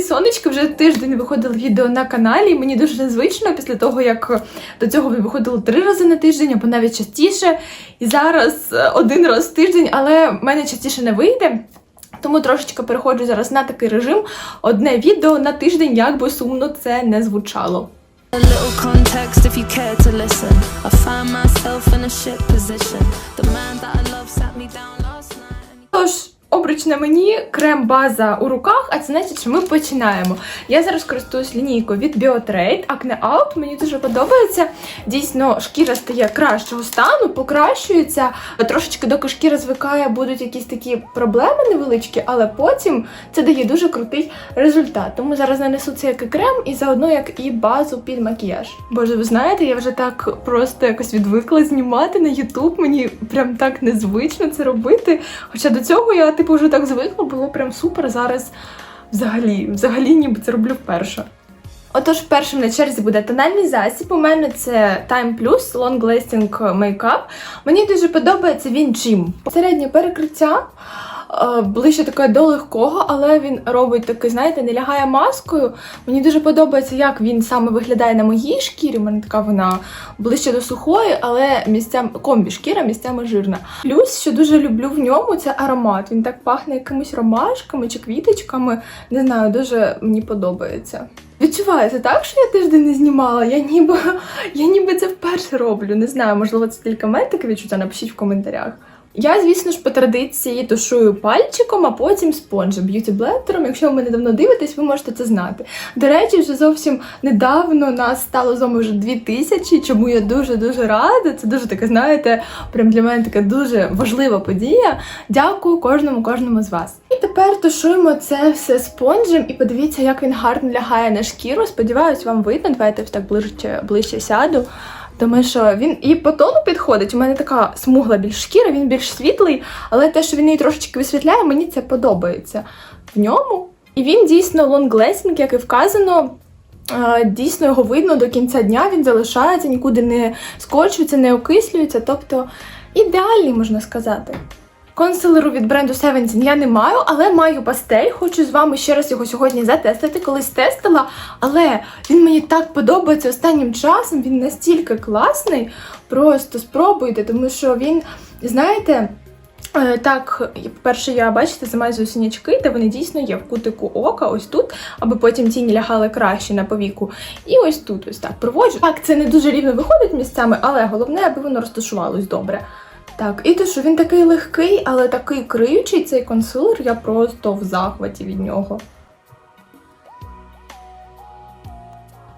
Привіт, сонечки! Вже тиждень виходило відео на каналі. і Мені дуже незвично після того, як до цього виходило три рази на тиждень, або навіть частіше. І зараз е, один раз в тиждень, але в мене частіше не вийде. Тому трошечки переходжу зараз на такий режим. Одне відео на тиждень, як би сумно це не звучало. Тож, обруч на мені, крем-база у руках, а це значить, що ми починаємо. Я зараз користуюсь лінійкою від Biotrade Acne Out. Мені дуже подобається. Дійсно, шкіра стає кращого стану, покращується. Трошечки, доки шкіра звикає, будуть якісь такі проблеми невеличкі, але потім це дає дуже крутий результат. Тому зараз нанесу це як і крем і заодно як і базу під макіяж. Боже, ви знаєте, я вже так просто якось відвикла знімати на YouTube. Мені прям так незвично це робити. Хоча до цього я типу вже так звикла, було прям супер. Зараз взагалі, взагалі ніби це роблю вперше. Отож, першим на черзі буде тональний засіб. У мене це Time Plus Long Lasting Makeup. Мені дуже подобається він чим. Середнє перекриття, ближче таке до легкого, але він робить такий, знаєте, не лягає маскою. Мені дуже подобається, як він саме виглядає на моїй шкірі. У мене така вона ближче до сухої, але місцями комбі шкіра місцями жирна. Плюс, що дуже люблю в ньому, це аромат. Він так пахне якимись ромашками чи квіточками. Не знаю, дуже мені подобається. Відчувається так, що я тиждень не знімала. Я ніби, я ніби це вперше роблю. Не знаю, можливо, це тільки мене таке відчуття, напишіть в коментарях. Я, звісно ж, по традиції тушую пальчиком, а потім спонжем, б'юті-блендером. Якщо ви мене давно дивитесь, ви можете це знати. До речі, вже зовсім недавно нас стало з вами вже 2000, чому я дуже-дуже рада. Це дуже таке, знаєте, прям для мене така дуже важлива подія. Дякую кожному, кожному з вас. І тепер тушуємо це все спонжем і подивіться, як він гарно лягає на шкіру. Сподіваюсь, вам видно. Давайте так ближче, ближче сяду. Тому що він і по тону підходить. У мене така смугла більш шкіра, він більш світлий, але те, що він її трошечки висвітляє, мені це подобається в ньому. І він дійсно лонглесінг, як і вказано. Дійсно його видно до кінця дня, він залишається, нікуди не скочується, не окислюється, тобто ідеальний, можна сказати. Консилеру від бренду Seventeen я не маю, але маю пастель. Хочу з вами ще раз його сьогодні затестити. Колись тестила, але він мені так подобається останнім часом. Він настільки класний. Просто спробуйте, тому що він, знаєте. е, Так, по-перше, я бачите, замазую синячки, де вони дійсно є в кутику ока, ось тут, аби потім тіні лягали краще на повіку. І ось тут, ось так проводжу. Так, це не дуже рівно виходить місцями, але головне, аби воно розташувалось добре. Так, і те, що він такий легкий, але такий криючий цей консилер, я просто в захваті від нього.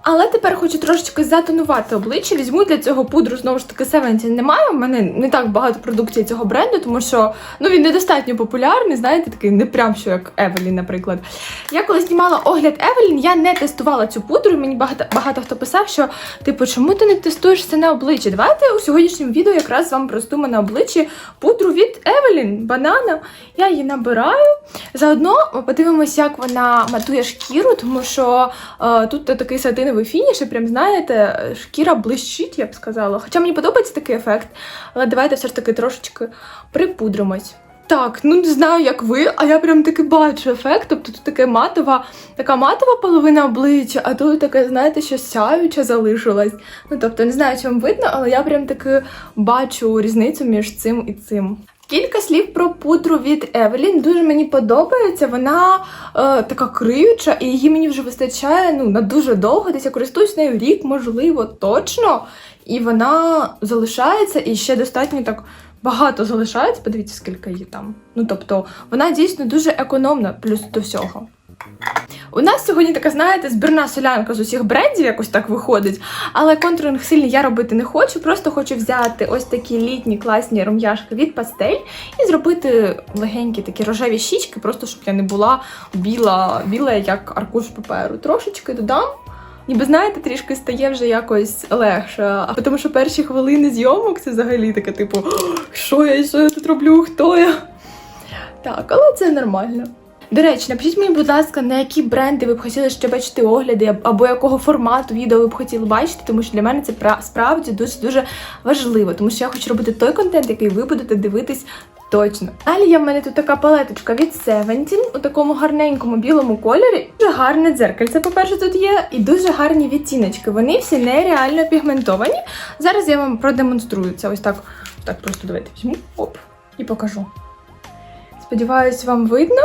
Але тепер хочу трошечки затонувати обличчя. Візьму для цього пудру знову ж таки Seventeen немає. У мене не так багато продукції цього бренду, тому що ну він недостатньо популярний, знаєте, такий не прям що як Евелін, наприклад. Я коли знімала огляд Евелін, я не тестувала цю пудру. і Мені багато багато хто писав, що типу, чому ти не тестуєш це на обличчі? Давайте у сьогоднішньому відео якраз з вами на обличчі пудру від Евелін банана. Я її набираю. Заодно подивимось, як вона матує шкіру, тому що е, тут такий сатиновий фініш, і прям знаєте, шкіра блищить, я б сказала. Хоча мені подобається такий ефект, але давайте все ж таки трошечки припудримось. Так, ну не знаю, як ви, а я прям таки бачу ефект. Тобто тут таке матова, така матова половина обличчя, а тут таке, знаєте, що сяюча залишилась. Ну тобто, не знаю, чи вам видно, але я прям таки бачу різницю між цим і цим. Кілька слів про пудру від Евелін. Дуже мені подобається. Вона е, така криюча, і її мені вже вистачає ну, на дуже довго. Десь я користуюсь нею рік, можливо, точно. І вона залишається і ще достатньо так багато залишається. Подивіться, скільки її там. Ну тобто, вона дійсно дуже економна, плюс до всього. У нас сьогодні така, знаєте, збірна солянка з усіх брендів, якось так виходить. Але контуринг сильний я робити не хочу. Просто хочу взяти ось такі літні класні рум'яшки від пастель і зробити легенькі такі рожеві щічки, просто щоб я не була біла, біла як аркуш паперу. Трошечки додам. Ніби знаєте, трішки стає вже якось легше. Тому що перші хвилини зйомок це взагалі таке, типу, що я, що я тут роблю, хто я? Так, але це нормально. До речі, напишіть мені, будь ласка, на які бренди ви б хотіли ще бачити огляди, або якого формату відео ви б хотіли бачити, тому що для мене це справді дуже дуже важливо, тому що я хочу робити той контент, який ви будете дивитись Точно. Далі є в мене тут така палеточка від Seventeen у такому гарненькому білому кольорі. Дуже гарне дзеркальце, по-перше, тут є, і дуже гарні відтіночки. Вони всі нереально пігментовані. Зараз я вам продемонструю це. Ось так, так просто давайте візьму. Оп, і покажу. Сподіваюсь, вам видно,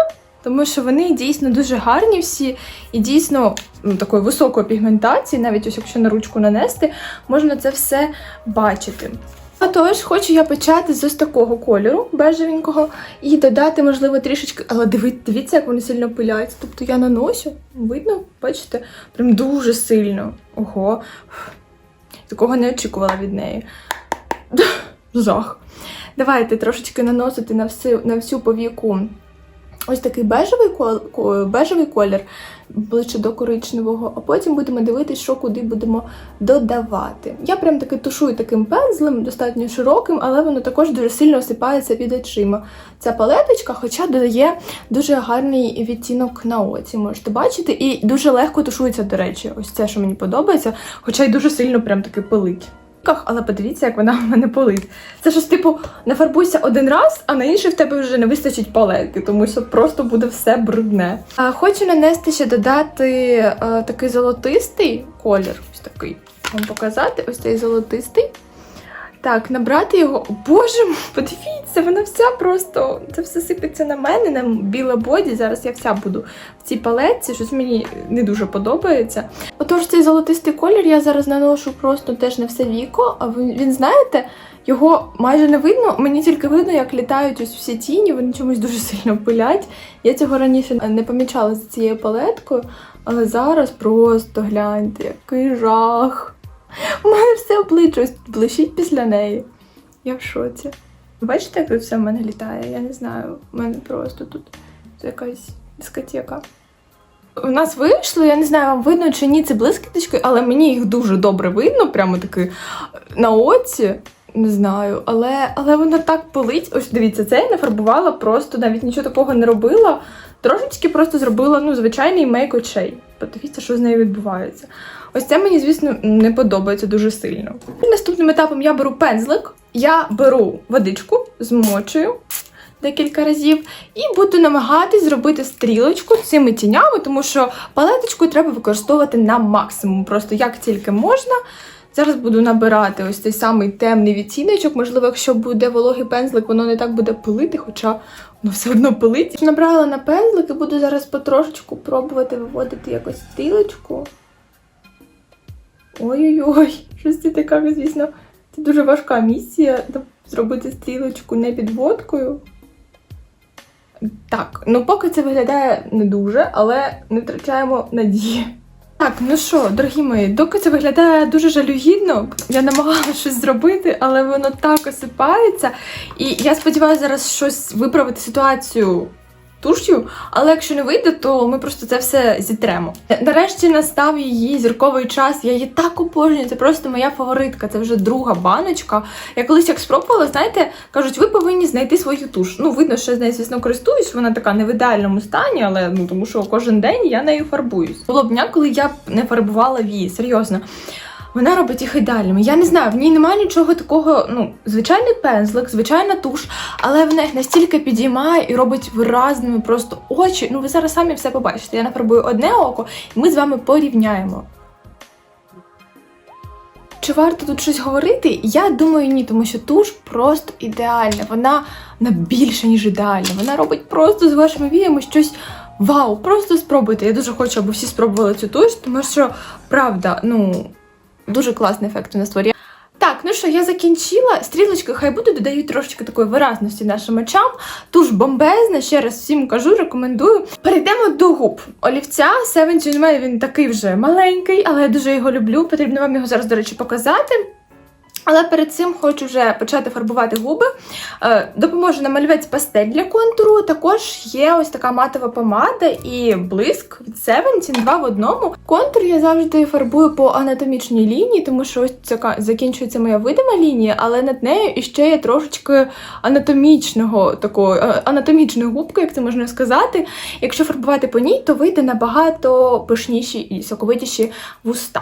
тому що вони дійсно дуже гарні всі і дійсно ну, такої високої пігментації, навіть ось якщо на ручку нанести, можна це все бачити. Отож, хочу я почати з ось такого кольору бежевенького і додати, можливо, трішечки, але дивіться, як вони сильно пиляються. Тобто я наношу, видно, бачите, прям дуже сильно. Ого. Такого не очікувала від неї. Жах. Давайте трошечки наносити на всю, на всю повіку ось такий бежевий, бежевий колір, ближче до коричневого, а потім будемо дивитися, що куди будемо додавати. Я прям таки тушую таким пензлем, достатньо широким, але воно також дуже сильно осипається під очима. Ця палеточка, хоча додає дуже гарний відтінок на оці, можете бачити, і дуже легко тушується, до речі. Ось це, що мені подобається, хоча й дуже сильно прям таки пилить. Але подивіться, як вона в мене болить. Це ж типу нафарбуйся один раз, а на інший в тебе вже не вистачить палетки, тому що просто буде все брудне. А, хочу нанести ще додати а, такий золотистий колір. Ось такий. Вам показати, ось цей золотистий. Так, набрати його. Боже, мій, подивіться, вона вся просто. Це все сипеться на мене, на біле боді. Зараз я вся буду в цій палетці, щось мені не дуже подобається. Отож, цей золотистий колір я зараз наношу просто теж на все віко, а він, він знаєте, його майже не видно. Мені тільки видно, як літають ось всі тіні, вони чомусь дуже сильно пилять. Я цього раніше не помічала за цією палеткою, але зараз просто гляньте, який жах. У мене все обличчя блищить після неї. Я в шоці. Бачите, як тут все в мене літає? Я не знаю. У мене просто тут якась дискотека. У нас вийшло, я не знаю, вам видно чи ні, це блискіточки, але мені їх дуже добре видно, прямо таки на оці. Не знаю, але, але вона так пилить. Ось дивіться, це я нафарбувала, просто навіть нічого такого не робила. Трошечки просто зробила ну, звичайний мейк очей. Подивіться, що з нею відбувається. Ось це мені, звісно, не подобається дуже сильно. Наступним етапом я беру пензлик, я беру водичку, змочую декілька разів і буду намагатись зробити стрілочку цими тінями, тому що палеточку треба використовувати на максимум, просто як тільки можна. Зараз буду набирати ось цей самий темний відтіночок. Можливо, якщо буде вологий пензлик, воно не так буде пилити, хоча воно все одно пилить. Набрала на пензлик і буду зараз потрошечку пробувати виводити якось стрілочку. Ой-ой-ой, щось це така, звісно, це дуже важка місія зробити стрілочку не підводкою. Так, ну поки це виглядає не дуже, але не втрачаємо надії. Так, ну що, дорогі мої, доки це виглядає дуже жалюгідно, я намагалася щось зробити, але воно так осипається. І я сподіваюся зараз щось виправити ситуацію туш'ю, але якщо не вийде, то ми просто це все зітремо. Нарешті настав її зірковий час. Я її так обожнюю. Це просто моя фаворитка. Це вже друга баночка. Я колись як спробувала, знаєте, кажуть, ви повинні знайти свою туш. Ну, видно, що я з нею, звісно, користуюсь. Вона така не в ідеальному стані, але ну тому що кожен день я нею фарбуюсь. Було б дня, коли я б не фарбувала вії, серйозно. Вона робить їх ідеальними. Я не знаю, в ній немає нічого такого, ну, звичайний пензлик, звичайна туш, але вона їх настільки підіймає і робить виразними просто очі. Ну, ви зараз самі все побачите. Я нафарбую одне око, і ми з вами порівняємо. Чи варто тут щось говорити? Я думаю, ні, тому що туш просто ідеальна. Вона на більше, ніж ідеальна. Вона робить просто з вашими віями щось. Вау, просто спробуйте. Я дуже хочу, аби всі спробували цю туш, тому що правда, ну дуже класний ефект вона створює. Так, ну що, я закінчила. Стрілочки хай буде, додають трошечки такої виразності нашим очам. Туш бомбезна, ще раз всім кажу, рекомендую. Перейдемо до губ. Олівця Seven у він такий вже маленький, але я дуже його люблю. Потрібно вам його зараз, до речі, показати. Але перед цим хочу вже почати фарбувати губи. Е, Допоможе нам пастель для контуру. Також є ось така матова помада і блиск від Seventeen, два в одному. Контур я завжди фарбую по анатомічній лінії, тому що ось ця закінчується моя видима лінія, але над нею іще є трошечки анатомічного такої е, анатомічної губки, як це можна сказати. Якщо фарбувати по ній, то вийде набагато пишніші і соковитіші вуста.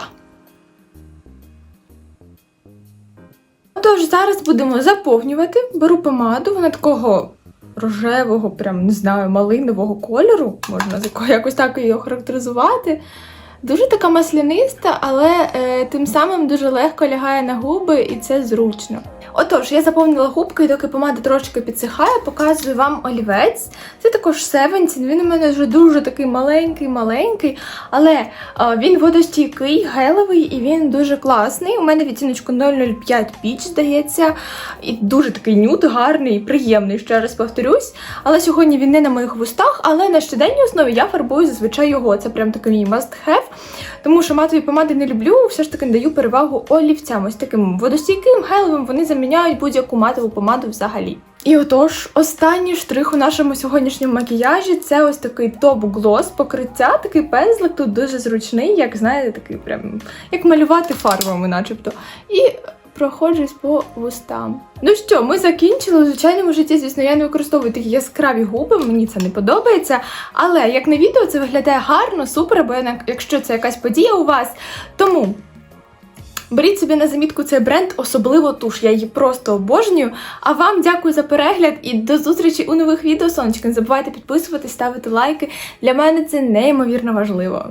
Тож зараз будемо заповнювати. Беру помаду, вона такого рожевого, прям не знаю, малинового кольору, можна якось так її охарактеризувати. Дуже така масляниста, але е, тим самим дуже легко лягає на губи, і це зручно. Отож, я заповнила губки, і доки помада трошки підсихає, показую вам олівець. Це також Севенсін. Він у мене вже дуже такий маленький-маленький, але е, він водостійкий, гелевий і він дуже класний. У мене відтіночку 005 піч, здається, і дуже такий нюд, гарний, приємний, ще раз повторюсь. Але сьогодні він не на моїх вустах, але на щоденній основі я фарбую зазвичай його. Це прям такий мій must have. Тому що матові помади не люблю, все ж таки даю перевагу олівцям. Ось таким водостійким, гелевим вони заміняють будь-яку матову помаду взагалі. І отож, останній штрих у нашому сьогоднішньому макіяжі це ось такий топ-глос покриття, такий пензлик тут дуже зручний, як знаєте, такий прям як малювати фарбами, начебто. І проходжусь по вустам. Ну що, ми закінчили. У звичайному житті, звісно, я не використовую такі яскраві губи, мені це не подобається. Але як на відео це виглядає гарно, супер, як- якщо це якась подія у вас. Тому. Беріть собі на замітку цей бренд, особливо туш. Я її просто обожнюю. А вам дякую за перегляд і до зустрічі у нових відео. Сонечки, не забувайте підписуватись, ставити лайки. Для мене це неймовірно важливо.